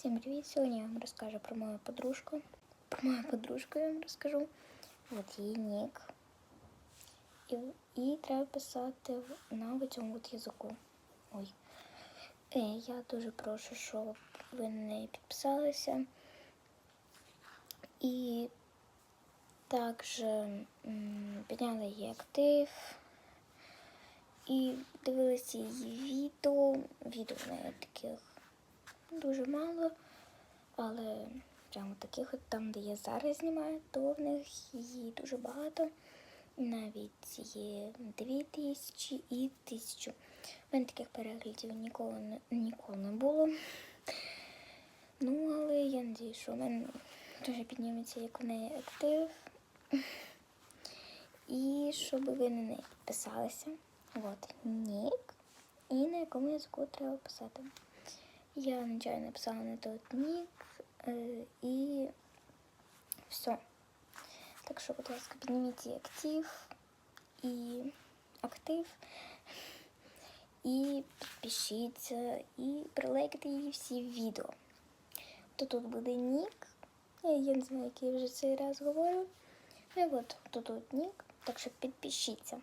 Всім привіт! Сьогодні я вам розкажу про мою подружку. Про мою подружку я вам розкажу. От її нік. І, і треба писати на цьому от язику. Ой. Е, я дуже прошу, щоб ви неї підписалися. І також підняли її актив. І дивилися її відео. Відео в неї таких дуже мало, але прямо таких, от там, де я зараз знімаю, то в них її дуже багато. Навіть є дві тисячі і тисячу. У мене таких переглядів ніколи не, ніколи не було. Ну, але я надію, що в мене дуже підніметься, як у неї актив. І щоб ви на неї підписалися. От, нік. І на якому язику треба писати. Я нечайно написала не той нік е, і все. Так що, будь ласка, підніміть актив, і актив, і підпишіться, і прилайкайте її всі відео. То тут буде нік. Я, не знаю, який вже цей раз говорю. І от тут тут нік, так що підпишіться.